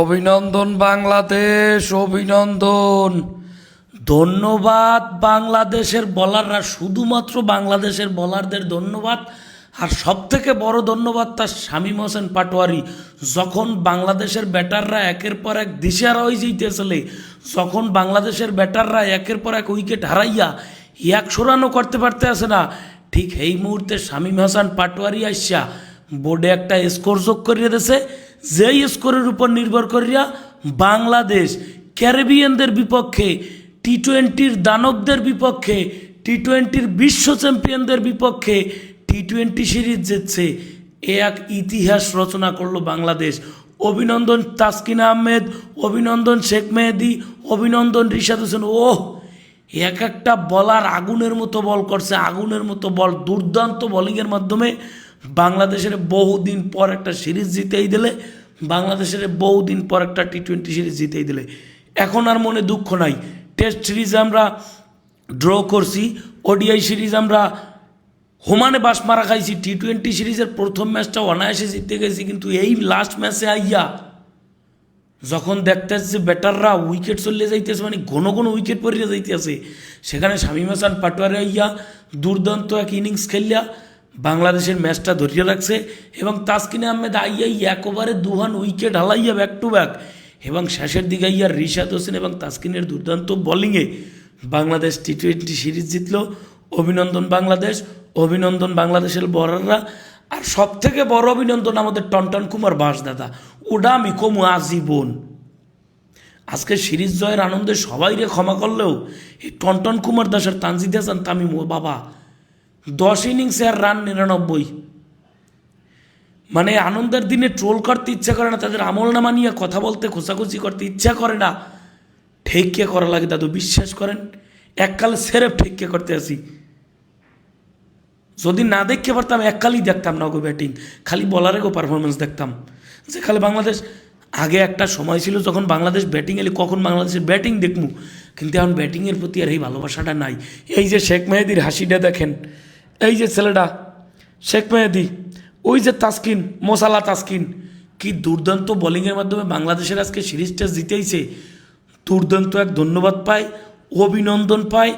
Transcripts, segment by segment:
অভিনন্দন বাংলাদেশ, অভিনন্দন। ধন্যবাদ বাংলাদেশের বলাররা, শুধুমাত্র বাংলাদেশের বলারদের ধন্যবাদ। আর সব থেকে বড় ধন্যবাদ তার শামীম হোসেন পাটোয়ারি, যখন বাংলাদেশের ব্যাটাররা একের পর এক দিশেহারা হয়ে যেতেছিলে যখন বাংলাদেশের ব্যাটাররা একের পর এক উইকেট হারাইয়া একশো রানও করতে পারতে আসে না, ঠিক এই মুহূর্তে শামীম হাসান পাটোয়ারি আইসা বোর্ডে একটা স্কোর যোগ করিয়ে দিয়েছে যেই স্কোরের উপর নির্ভর করিয়া বাংলাদেশ ক্যারিবিয়ানদের বিপক্ষে টি টোয়েন্টির দানবদের বিপক্ষে টি টোয়েন্টির বিশ্ব চ্যাম্পিয়নদের বিপক্ষে টি টোয়েন্টি সিরিজ জিতছে। এ এক ইতিহাস রচনা করল বাংলাদেশ। অভিনন্দন তাসকিন আহমেদ, অভিনন্দন শেখ মেহেদি, অভিনন্দন রিশাদ হোসেন। ওহ, এক একটা বলার আগুনের মতো বল করছে, আগুনের মতো বল, দুর্দান্ত বোলিংয়ের মাধ্যমে। বাংলাদেশের বহুদিন পর একটা সিরিজ জিতেই দিলে, বাংলাদেশের বহুদিন পর একটা টি টোয়েন্টি সিরিজ জিতেই দিলে। এখন আর মনে দুঃখ নাই। টেস্ট সিরিজ আমরা ড্র করছি ওডিআই সিরিজ আমরা হোমানে বাস মারা খাইছি টি টোয়েন্টি সিরিজের প্রথম ম্যাচটা অনায়াসে জিতে গেছি, কিন্তু এই লাস্ট ম্যাচে আইয়া যখন দেখতেছে ব্যাটাররা উইকেট চলে যাইতেছে মানে ঘন ঘন উইকেট পড়িয়ে যাইতেছে, সেখানে শামীম হাসান পাটোয়ারে আইয়া দুর্দান্ত এক ইনিংস খেলিয়া বাংলাদেশের ম্যাচটা ধরিয়ে রাখছে এবং তাসকিন আহমেদ আইয়াই একবারে দুহান উইকেট হালাইয়া ব্যাক টু ব্যাক এবং শেষের দিকে আইয়া রিশাদ হোসেন এবং তাসকিনের দুর্দান্ত বোলিংয়ে বাংলাদেশ টি টোয়েন্টি সিরিজ জিতল। অভিনন্দন বাংলাদেশ, অভিনন্দন বাংলাদেশের বলাররা আর সব থেকে বড় অভিনন্দন আমাদের টনটন কুমার বাস দাদা। ওটা আমি কমু আজীবন। আজকে সিরিজ জয়ের আনন্দে সবাইরে ক্ষমা করলেও এই টনটন কুমার দাসের তানজিদ হাসান, তামিম ও বাবা দশ ইনিংসে আর রান নিরানব্বই। মানে আনন্দের দিনে ট্রোল করতে ইচ্ছা করে না, তাদের আমল নামা নিয়ে কথা বলতে খোঁচাখুচি করতে ইচ্ছা করে না। ঠেকিয়ে করা লাগে দাদু, বিশ্বাস করেন, এককালে সেরেফ ঠেকিয়ে করতে আসি। যদি না দেখতে পারতাম, এককালই দেখতাম না ওকে ব্যাটিং খালি বলারেরও পারফরমেন্স দেখতাম। যে খালি বাংলাদেশ, আগে একটা সময় ছিল যখন বাংলাদেশ ব্যাটিং এলে কখন বাংলাদেশের ব্যাটিং দেখমু? কিন্তু এখন ব্যাটিংয়ের প্রতি আর এই ভালোবাসাটা নাই। এই যে শেখ মেহেদির হাসিটা দেখেন এই যে ছেলেটা, শেখ মেহেদি, ওই যে তাসকিন মোসালা তাসকিন, কি দুর্দান্ত বোলিংয়ের মাধ্যমে বাংলাদেশের আজকে সিরিজ সিরিজটা জিতেইছে। দুর্দান্ত এক ধন্যবাদ পায় অভিনন্দন পায়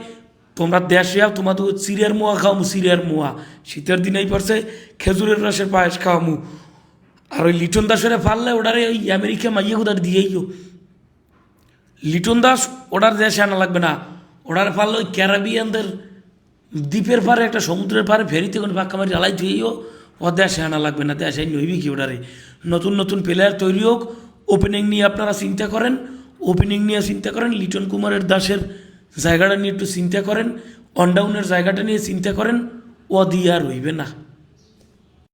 তোমরা দেশে যাও তোমাদের চিড়িয়ার মোয়া খাওয়ামু চিড়িয়ার মোয়া। শীতের দিনেই পড়ছে, খেজুরের রসের পায়েস খাওয়ামু। আর ওই লিটন দাসের পারলে ওটারে ওই আমেরিকা মাইয়ে কোথার দিয়েইও লিটন দাস ওটার দেশে আনা লাগবে না। ওটার পারলে ওই ক্যারাবিয়ানদের দ্বীপের পারে একটা সমুদ্রের পারে ফেরিতে কোনো পাক্কা মারি জ্বালাই ধুয়েও ও দেশে আনা লাগবে না, দেশে নইবি কি ওটারে। নতুন নতুন প্লেয়ার তৈরি হোক ওপেনিং নিয়ে আপনারা চিন্তা করেন ওপেনিং নিয়ে চিন্তা করেন, লিটন কুমারের দাসের জায়গাটা নিয়ে একটু চিন্তা করেন অনডাউনের জায়গাটা নিয়ে চিন্তা করেন, ও দিয়ে আর হইবে না।